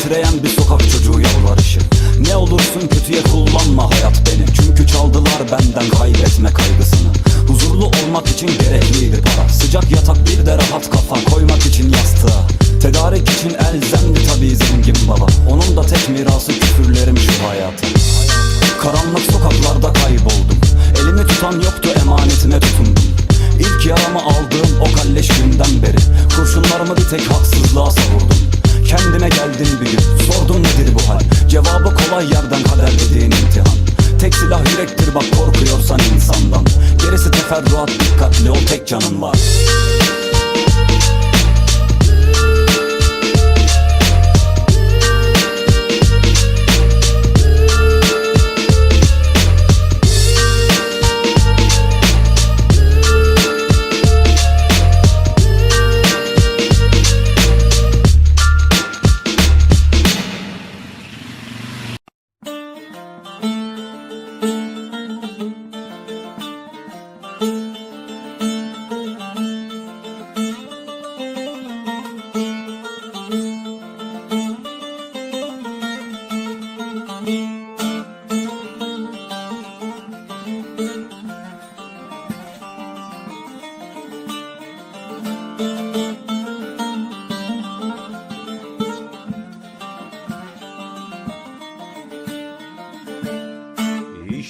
titreyen bir sokak çocuğu yalvarışı Ne olursun kötüye kullanma hayat beni. Çünkü çaldılar benden kaybetme kaygısını. Huzurlu olmak için gerekliydi para. Sıcak yatak bir de rahat kafa koymak için yastığa. Tedarik için elzemdi tabii zengin baba. Onun da tek mirası küfürlerim şu hayata Karanlık sokaklarda kayboldum. Elimi tutan yoktu emanetine tutundum. İlk yaramı aldığım o kalleş günden beri. Kurşunlarımı bir tek haksızlığa savurdum Kendime geldim bir gün. Sordum nedir bu hal? Cevabı kolay yerden kader dediğin imtihan. Tek silah yürektir bak korkuyorsan insandan. Gerisi teferruat dikkatli ol tek canın var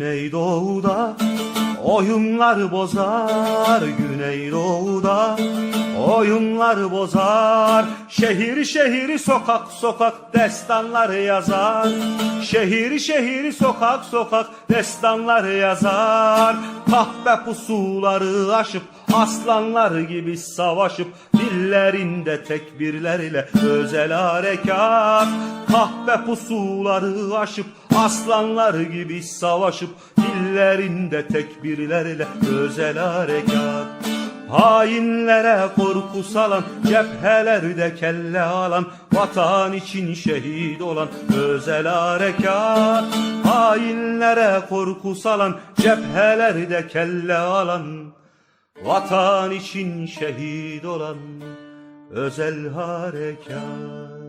Güneydoğu'da oyunlar bozar Güneydoğu'da oyunlar bozar. Şehir şehir sokak sokak destanlar yazar. Şehir şehir sokak sokak destanlar yazar. Kahpe pusuları aşıp aslanlar gibi savaşıp Dillerinde tekbirlerle özel harekat. Kahpe pusuları aşıp aslanlar gibi savaşıp Dillerinde tekbirlerle özel harekat Hainlere korku salan, cephelerde kelle alan, vatan için şehit olan özel harekat. Hainlere korku salan, cephelerde kelle alan, vatan için şehit olan özel harekat.